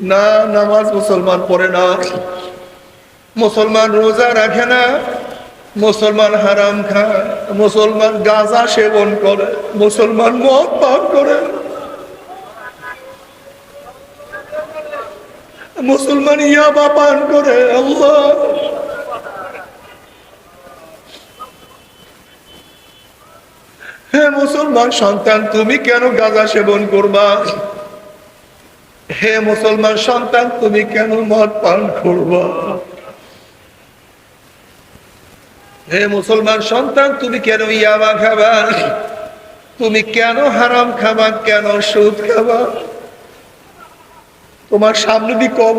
না, নামাজ মুসলমান পড়ে না। মুসলমান রোজা রাখে না, মুসলমান হারাম খায়, মুসলমান গাঁজা সেবন করে, মুসলমান মদ পান করে। মুসলমান ইয়াবা পান করে, আল্লাহ। হে মুসলমান সন্তান, তুমি কেন গাঁজা সেবন করবা? হে মুসলমান সন্তান, তুমি কেন মদ পান করবা? হে মুসলমান সন্তান, তুমি কেন ইয়াবা খাবা? তুমি কেন হারাম খাবা? কেন সুদ খাবা? তোমার সামনে দি কব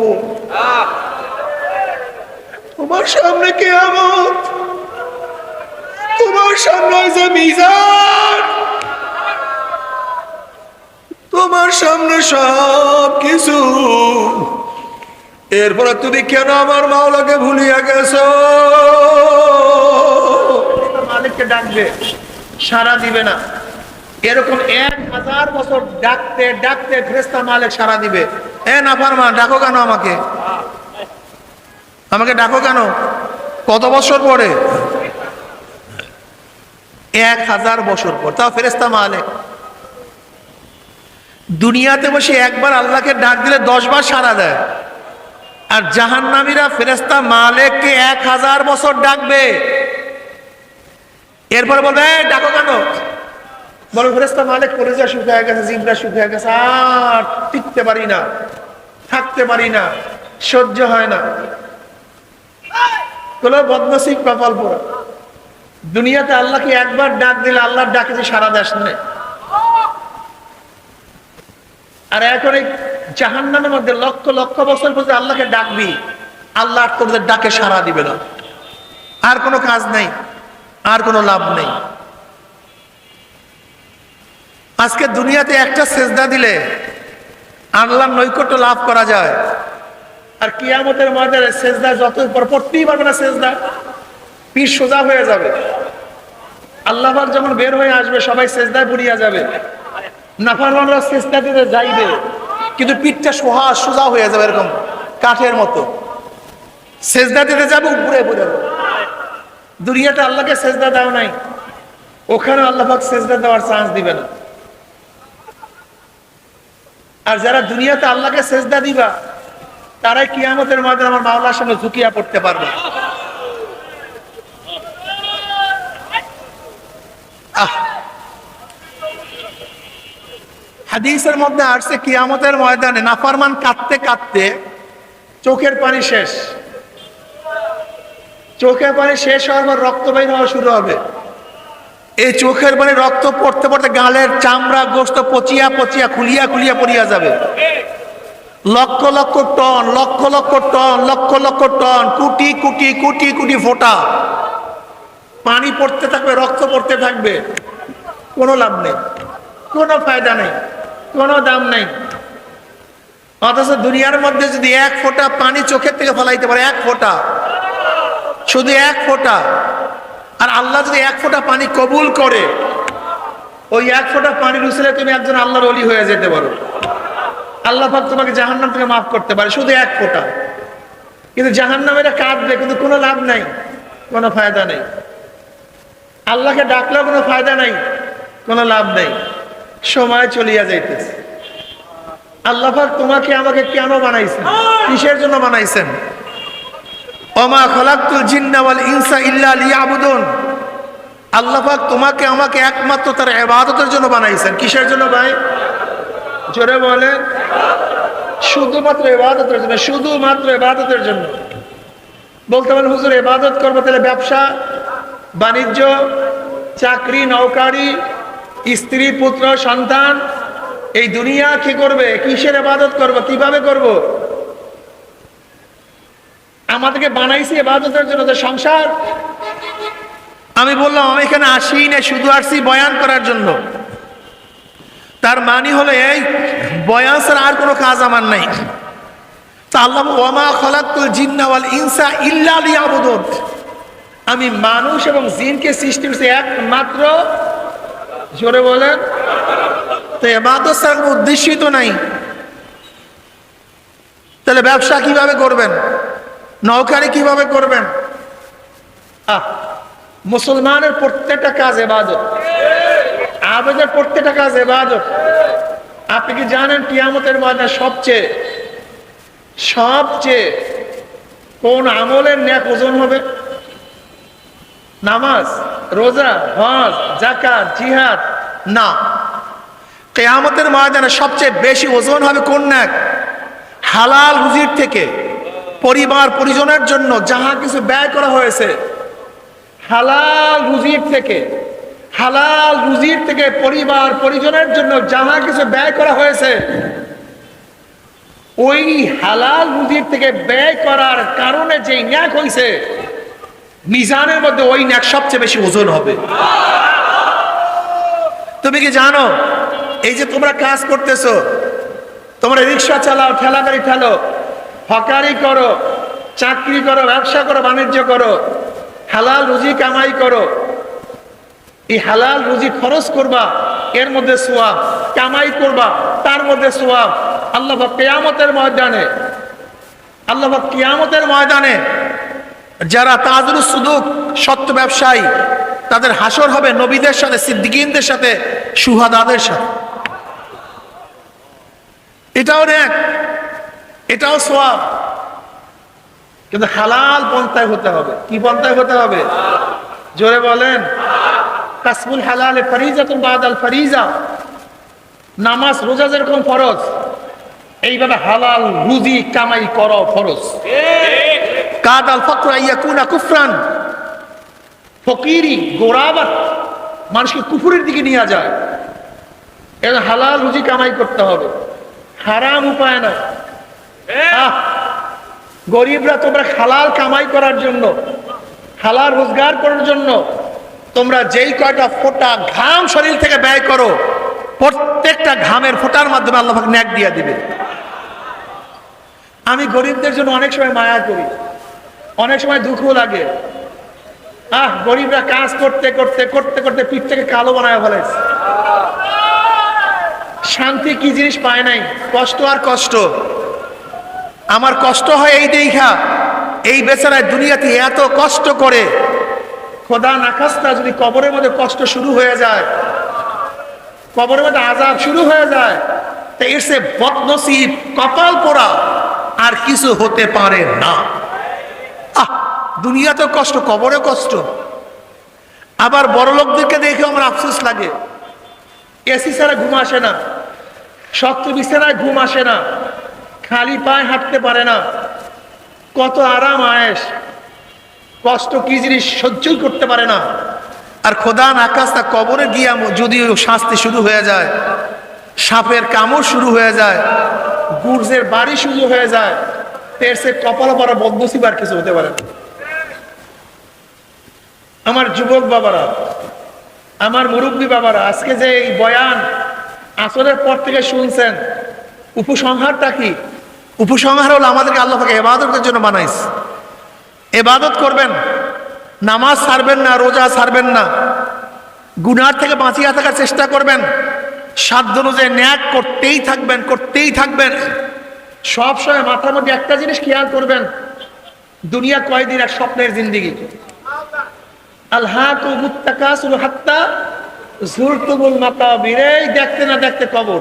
তোমার সামনে কে আমত তোমার সামনে যে মিজান? তোমার সামনে সব কিছু এরপরে তুমি কেন আমার মাওলাকে ভুলিয়া গেছো? মালিককে ডাকবে সারা দিবে না। এরকম এক হাজার বছর ডাকতে ডাকতে ফেরেস্তা মালিক সারা দিবে। এ নাফারমান ডাকো কেন আমাকে? আমাকে ডাকো কেন? কত বছর পরে? এক হাজার বছর পর। তাও ফেরেস্তা মালিক। দুনিয়াতে বসে একবার আল্লাহকে ডাক দিলে দশ বার সারা দেয়। আর জাহান্নামীরা ফেরেস্তা মালেককে এক হাজার বছর ডাকবে। এরপর বলবে ডাকো কেন? বলো ফেরেস্তা মালিক কলেজা শুকিয়ে গেছে জিমরা শুকিয়ে গেছে, আর টিকতে পারি না, থাকতে পারি না, সহ্য হয় না। কোনো বদনসিব কপাল পোড়া। দুনিয়াতে আল্লাহকে একবার ডাক দিলে আল্লাহর ডাকে যে সারা দেশ নেই আর এখন এই জাহান্নামের মধ্যে লক্ষ লক্ষ বছর পর্যন্ত আল্লাহকে ডাকবি, আল্লাহ তোদের ডাকে সারা দিবে না। আর কোনো কাজ নেই, আর কোনো লাভ নেই। আজকে দুনিয়াতে একটা সেজদা দিলে আল্লাহর নৈকট্য লাভ করা যায়। আর কিয়ামতের ময়দানে সেজদা যত পর পড়তেই পারবে না সেজদা পিস সোজা হয়ে যাবে। আল্লাহ পাক যখন বের হয়ে আসবে, সবাই সেজদায় পড়িয়া যাবে। নাফারমানরা যাইবে, কিন্তু পিঠটা সোহা সোজা হয়ে যাবে এরকম কাঠের মতো। সেজদা দিতে যাবে উপরে দুনিয়াতে আল্লাহকে সেজদা দাও নাই। ওখানে আল্লাহ পাক সেজদা দেওয়ার চান্স দিবে না। আর যারা দুনিয়াতে আল্লাহকে সেজদা দিবা, তারাই কিয়ামতের মাধ্যমে আমার মাওলার সামনে ঝুঁকিয়া পড়তে পারবে। আহ! হাদিসের মধ্যে আসছে, কিয়ামতের ময়দানে নাফারমান কাঁদতে কাঁদতে চোখের পানি শেষ। চোখের পানি শেষ হওয়ার পর রক্ত বের হওয়া শুরু হবে। এই চোখের পানি রক্ত পড়তে পড়তে গালের চামড়া, গোস্ত পচিয়া পচিয়া, খুলিয়া খুলিয়া পড়িয়া যাবে। Lakh lakh ton, lakh lakh ton, lakh lakh ton, কুটি কুটি কুটি কুটি ফোটা। পানি পড়তে থাকবে, রক্ত পড়তে থাকবে। কোনো লাভ নেই, কোনো ফায়দা নেই। কোনো দাম নাই। অথচ দুনিয়ার মধ্যে যদি এক ফোঁটা পানি চোখের থেকে ফলাইতে পারে, এক ফোঁটা। শুধু এক ফোঁটা। আর আল্লাহ যদি এক ফোঁটা পানি কবুল করে, ওই এক ফোঁটা পানির উসলে তুমি একজন আল্লাহর অলি হয়ে যেতে পারো। আল্লাহ পাক তোমাকে জাহান্নাম থেকে মাফ করতে পারে, শুধু এক ফোঁটা। কিন্তু জাহান্নামেরা কাঁদবে, কিন্তু কোনো লাভ নাই, কোনো ফায়দা নেই। আল্লাহকে ডাকলেও কোনো ফায়দা নাই, কোনো লাভ নেই। সময় চলিয়া যাইতেছে। আল্লাহ পাক তোমাকে আমাকে কেন বানাইছেন? কিসের জন্য বানাইছেন? জিন্নাওয়াল ইনসা তোমাকে আমাকে একমাত্র তার ইবাদতের জন্য বানাইছেন। কিসের জন্য ভাই? জোরে বলেন। শুধুমাত্র জন্য, শুধুমাত্র ইবাদতের জন্য। হুজুর তাহলে ব্যবসা, বাণিজ্য, চাকরি, নৌকারি স্ত্রী, পুত্র, সন্তান, এই দুনিয়া কি করবে? কিসের ইবাদত করব? কীভাবে করব? আমাদেরকে বানাইছি ইবাদতের জন্য যে সংসার। আমি বললাম, আমি এখানে আসি না শুধু আসছি বয়ান করার জন্য। তার মানে হলো এই বয়ান আর কোনো কাজ আমার নাই। তা জিন্না ইনসা আমি মানুষ এবং জিনকে সৃষ্টি করেছি একমাত্র জোরে বলেন। তো এবাদত ছাড়া কোনো উদ্দেশ্যই তো নাই। তাহলে ব্যবসা কীভাবে করবেন? নৌকারি কীভাবে করবেন? আহ, মুসলমানের প্রত্যেকটা কাজ এবাদত। আবেদের প্রত্যেকটা কাজ এবাদত। আপনি কি জানেন কিয়ামতের ময়দানে সবচেয়ে সবচেয়ে কোন আমলের ন্যাক ওজন হবে? নামাজ? রোজা, হজ জাকাত জিহাদ? না। কেয়ামতের ময়দানে সবচেয়ে বেশি ওজন হবে কোন ন্যাক হালাল রুজির থেকে, পরিবার পরিজনের জন্য যাহা কিছু ব্যয় করা হয়েছে। হালাল রুজির থেকে, হালাল রুজির থেকে পরিবার পরিজনের জন্য যাহা কিছু ব্যয় করা হয়েছে, ওই হালাল রুজির থেকে ব্যয় করার কারণে যে ন্যাক হয়েছে মিজানের মধ্যে ওই ন্যাক সবচেয়ে বেশি ওজন হবে। তুমি কি জানো, এই যে তোমরা কাজ করতেছো, তোমরা রিক্সা চালাও ঠেলা গাড়ি ঠেলো, হকারি করো, চাকরি করো, ব্যবসা করো, বাণিজ্য করো, হালাল রুজি কামাই করো। এই হালাল রুজি খরচ করবা, এর মধ্যে সোয়াব, কামাই করবা, তার মধ্যে সোয়াব। আল্লাহ কেয়ামতের ময়দানে, আল্লাহ কেয়ামতের ময়দানে যারা তাজরু সুদুক সত্য ব্যবসায়ী, তাদের হাসর হবে নবীদের সাথে, সিদ্দিকিনদের সাথে, সুহাদাদের সাথে। এটাও নেক এটাও সোয়াব। কিন্তু হালাল পন্থায় হতে হবে। কি পন্থায় হতে হবে? জোরে বলেন। কাসমুল হালাল ফরিজাতুন বাদাল ফরিজা। নামাজ রোজা যেরকম ফরজ, এইভাবে হালাল রুজি কামাই করো ফরজ। ফকর ইয়াকুনা কুফরান। ফকিরি গোরাবাত মানুষকে কুফুরের দিকে নিয়ে যায়। এর হালাল রুজি কামাই করতে হবে। হারাম উপায় না গরিবরা তোমরা হালাল কামাই করার জন্য, হালাল রোজগার করার জন্য, তোমরা যেই কয়টা ফোঁটা ঘাম শরীর থেকে ব্যয় করো, প্রত্যেকটা ঘামের ফোঁটার মাধ্যমে আল্লাহ ন্যাক দিয়ে দিবে। আমি গরিবদের জন্য অনেক সময় মায়া করি। অনেক সময় দুঃখ লাগে। আহ, গরিবরা কাজ করতে করতে করতে করতে পিঠ থেকে কালো বানায় ফেলেছে। শান্তি কি জিনিস পায় নাই? কষ্ট আর কষ্ট। আমার কষ্ট হয় এই দেখা, এই বেচারায় দুনিয়াতে এত কষ্ট করে। খোদা নাখাস্তা যদি কবরের মধ্যে কষ্ট শুরু হয়ে যায়, কবরের মধ্যে আজাব শুরু হয়ে যায়, তা এর সে বদনসিব, কপাল পোড়া আর কিছু হতে পারে না। দুনিয়াতেও কষ্ট, কবরে কষ্ট। আবার বড় লোকদেরকে দেখে আমার আফসোস লাগে। এসি ছাড়া ঘুম আসে না। শক্ত বিছানায় ঘুম আসে না। খালি পায়ে হাঁটতে পারে না। কত আরাম আয়েস কষ্ট কি জিনিস সহ্যই করতে পারে না। আর খোদা আকাশ তা কবরে গিয়া যদি শাস্তি শুরু হয়ে যায়, সাপের কামড় শুরু হয়ে যায়, গুর্জের বাড়ি শুরু হয়ে যায় তের সে কপাল পরা বদনসিবার কিছু হতে পারে না। আমার যুবক বাবারা, আমার মুরব্বী বাবারা, আজকে যে এই বয়ান আসরের পর থেকে শুনছেন, উপসংহারটা কি? উপসংহার হলো আমাদেরকে আল্লাহ পাকে এবাদতের জন্য বানাইস এবাদত করবেন, নামাজ ছাড়বেন না, রোজা ছাড়বেন না, গুনার থেকে বাঁচিয়ে থাকার চেষ্টা করবেন, সাধ্য অনুযায়ী ন্যাক করতেই থাকবেন করতেই থাকবেন। সব সময় মাথার মধ্যে একটা জিনিস খেয়াল করবেন, দুনিয়া কয়দিন এক স্বপ্নের জিন্দিগি আল্লাহ মুত্তাকাসুল হাত্তা জুরতুমুল মাকাবির এই দেখতে না দেখতে কবর।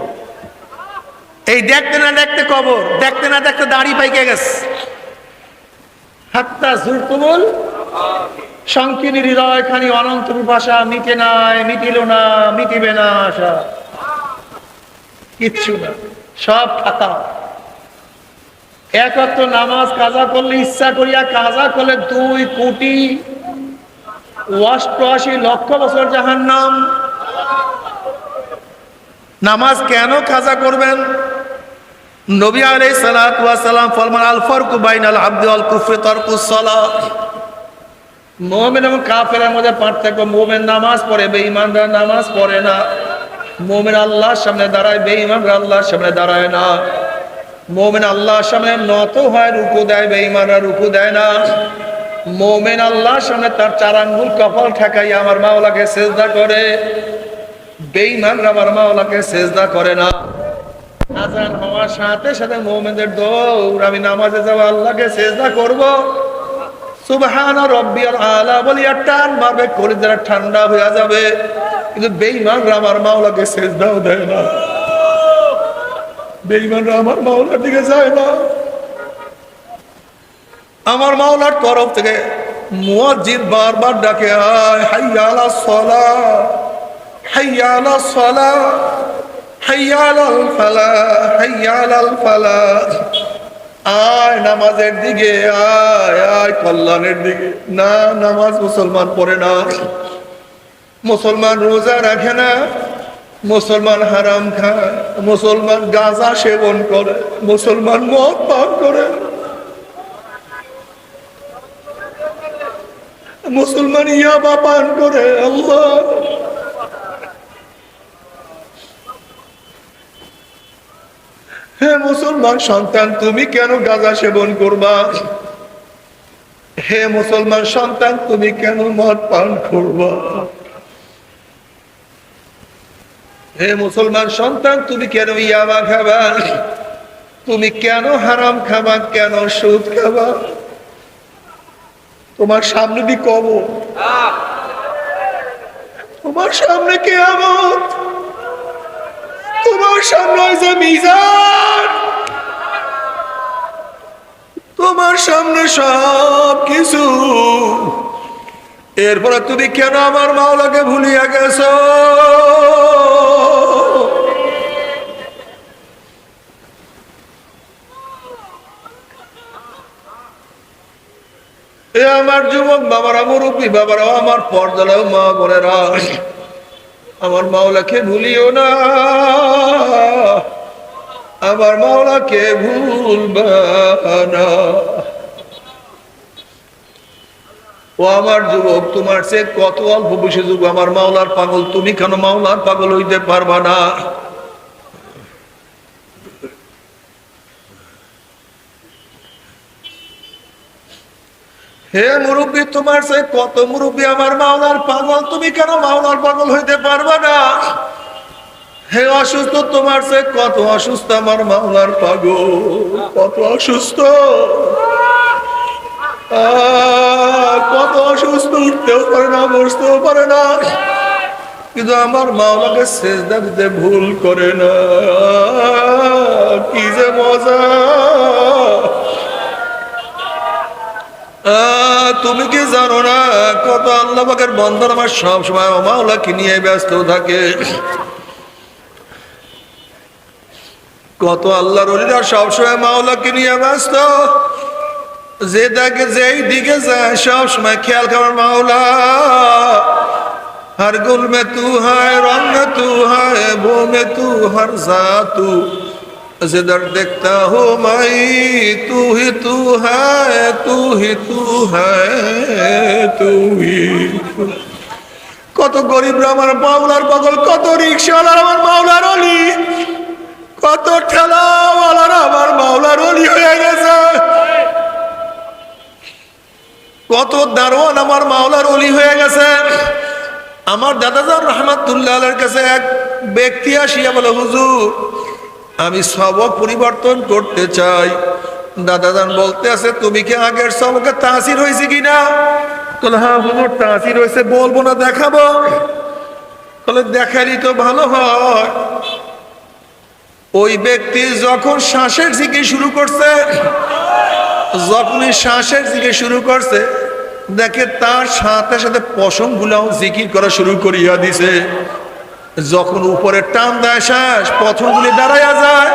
এই দেখতে না দেখতে কবর, দেখতে না দেখতে দাড়ি পাইকে গেছে। সংকীর্ণ হৃদয় খানি অনন্ত ভাষা মিটে নাই, মিটিল না, মিটিবে না আশা। কিচ্ছু না, সব ফাঁকা একত্র নামাজ কাজা করলে, ইচ্ছা করিয়া কাজা করলে দুই কোটি অষ্টআশি লক্ষ বছর জাহান নাম নামাজ কেন কাজা করবেন? নবী সালাম ফরমান, আল ফরকু বাইনাল আব্দু আল কুফরি তরকুস মোমেন এবং মধ্যে পার্থক্য, মোমেন নামাজ পড়ে, বেঈমানরা নামাজ পড়ে না। মোমেন আল্লাহর সামনে দাঁড়ায়, বেঈমানরা আল্লাহর সামনে দাঁড়ায় না। মোমেন আল্লাহর সামনে নত হয়, রুকু দেয়, বেঈমানরা রুকু দেয় না। মোমেন আল্লাহর সামনে তার চার আঙ্গুল কপাল ঠেকাই আমার মাওলাকে সেজদা করে। বেঈমানরা আমার মাওলাকে সেজদা করে না। আজান হওয়ার সাথে সাথে মোমেনদের দৌড়, আমি নামাজে যাব আল্লাহকে চেষ্টা করব। সুবহান রব্বিয়াল আলা বলি আর টান মারবে করে যারা ঠান্ডা হয়ে যাবে। কিন্তু বেঈমানরা আমার মাওলাকে সেজদাও দেয় না। বেঈমানরা আমার মাওলার দিকে যায় না। আমার মাওলার তরফ থেকে মুয়াজ্জিন বারবার ডাকে, আয় হাইয়া আলা সলা, হাইয়া আলা সলা, হাইয়া আলাল ফালা, হাইয়া আলাল ফালা। আয় নামাজের দিকে, আয় আয় কল্যাণের দিকে। না, নামাজ মুসলমান পড়ে না। মুসলমান রোজা রাখে না। মুসলমান হারাম খায়। মুসলমান গাঁজা সেবন করে। মুসলমান মদ পান করে। মুসলমান ইয়াবা পান করে আল্লাহ। হে মুসলমান সন্তান, তুমি কেন গাঁজা সেবন করবা? হে মুসলমান সন্তান, তুমি কেন মদ পান করবা? হে মুসলমান সন্তান, তুমি কেন ইয়াবা খাবা? তুমি কেন হারাম খাবা? কেন সুদ খাবা? তোমার সামনে দি কব তোমার সামনে কে আমত তোমার সামনে হয়েছে মিজান। তোমার সামনে সব কিছু। এরপরে তুমি কেন আমার মাওলাকে ভুলিয়া গেছো? এ আমার যুবক, বাবারা মুরব্বী, বাবারাও আমার পর্দালাও মা বোনেরা। আমার মাওলাকে ভুলিও না। আমার মাওলাকে ভুলবা না। ও আমার যুবক, তোমার সে কত অল্প বসে যুগ আমার মাওলার পাগল, তুমি কেন মাওলার পাগল হইতে পারবা না? হে মুরব্বী, তোমার সে কত মুরব্বী আমার মাওলার পাগল, তুমি কেন মাওলার পাগল হইতে পারবা না? হে অসুস্থ, তোমার সে কত অসুস্থ আমার মাওলার পাগল, কত অসুস্থ। কত অসুস্থ, উঠতেও পারে না, বসতেও পারে না। কিন্তু আমার মাওলাকে সেজদা দিতে ভুল করে না। কি যে মজা। তুমি কি জানো না কত আল্লাহ পাকের বন্ধন আমার সব সময় মাওলাকে নিয়ে ব্যস্ত থাকে কত আল্লাহর অলিরা সবসময় মাওলাকে নিয়ে ব্যস্ত যে দেখে যেই দিকে যায় সব সময় খেয়াল খাবার মাওলা हर गुल में तू है रंग में तू है वो में तू हर जा तू जिधर देखता हो मैं तू ही तू है तू ही तू है तू ही तू। কত গরিবরা আমার মাওলার পাগল কত রিক্সাওয়ালার আমার মাওলার অলি কত ঠেলাওয়ালার আমার মাওলার অলি হয়ে গেছে কত দারোয়ান আমার মাওলার অলি হয়ে গেছে আমার দাদাজান রহমাতুল্লাহ আলের কাছে এক ব্যক্তি আসিয়া বলে হুজুর আমি সবক পরিবর্তন করতে চাই। দাদাজান বলতে আছে, তুমি কি আগের সবকে তাসির হয়েছে কিনা? বলে হ্যাঁ হুজুর, তাসির হয়েছে, বলব না, দেখাবো। বলে দেখারই তো ভালো হয়। ওই ব্যক্তি যখন শ্বাসের দিকে শুরু করছে, যখনই শ্বাসের দিকে শুরু করছে, দেখে তার সাথে সাথে পশম গুলাও জিকির করা শুরু করিয়া দিছে। যখন উপরে টান দেয় শ্বাস পথমগুলি দাঁড়াইয়া যায়।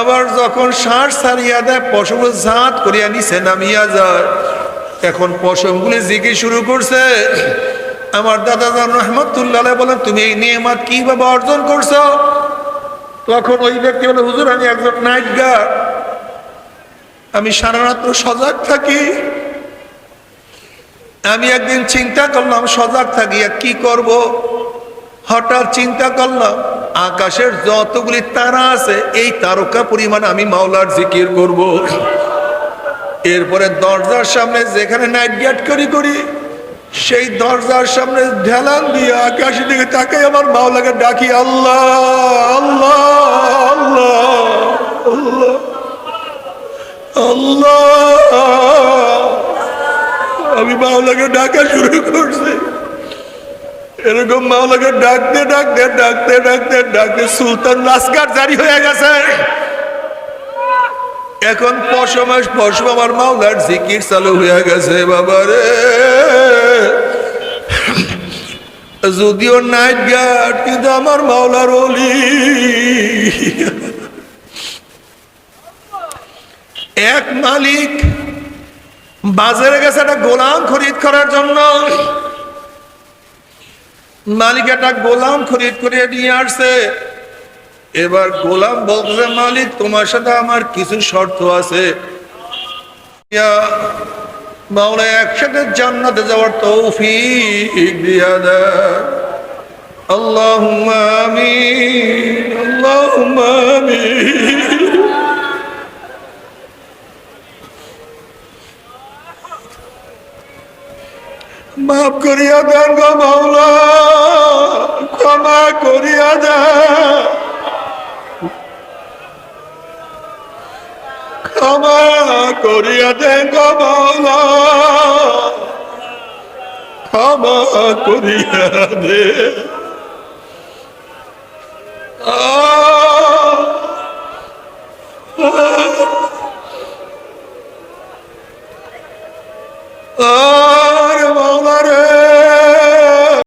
আবার যখন শ্বাস ছাড়িয়া দেয় পশম ঝাঁত করিয়া নিচে নামিয়া যায়। এখন পশমগুলি জিকির শুরু করছে। আমার দাদা জান রহমতুল্লাহ বলেন, তুমি এই নিয়মাত কীভাবে অর্জন করছ? তখন ওই ব্যক্তি বলে, হুজুর, আমি একজন নাইট গার্ড আমি সারা রাত্র সজাগ থাকি। আমি একদিন চিন্তা করলাম, সজাগ থাকিয়া কি করব? হঠাৎ চিন্তা করলাম, আকাশের যতগুলি তারা আছে, এই তারকা পরিমাণ আমি মাওলার জিকির করব। এরপরে দরজার সামনে যেখানে নাইট গার্ড করি করি, সেই দরজার সামনে ঢেলান দিয়ে আকাশের দিকে তাকে আমার মাওলাকে ডাকি, আল্লাহ আল্লাহ আল্লাহ আল্লাহ আল্লাহ। আমি মাওলাকে ডাকা শুরু করছি। এরকম মাওলাকে ডাকতে ডাকতে ডাকতে ডাকতে ডাকতে সুলতান নাসকার জারি হয়ে গেছে। এখন পশমাস পশম আমার মাওলার জিকির চালু হয়ে গেছে বাবা রে যদিও নাইট গার্ড, কিন্তু আমার মাওলার অলি। এক মালিক বাজারে গেছে একটা গোলাম খরিদ করার জন্য। মালিক একটা গোলাম খরিদ করে নিয়ে আসছে। এবার গোলাম বলতেছে মালিক, তোমার সাথে আমার কিছু শর্ত আছে। মাওলা একসাথে জান্নাতে যাওয়ার তৌফিক দিয়া দেয় আল্লাহুম্মা আমিন আল্লাহুম্মা আমিন। মাফ করিয়া দেন গো মাওলা, ক্ষমা করিয়া দেন। ক্ষমা করিয়া দেন গো মাওলা, ক্ষমা করিয়া দে Oh মাওলা রে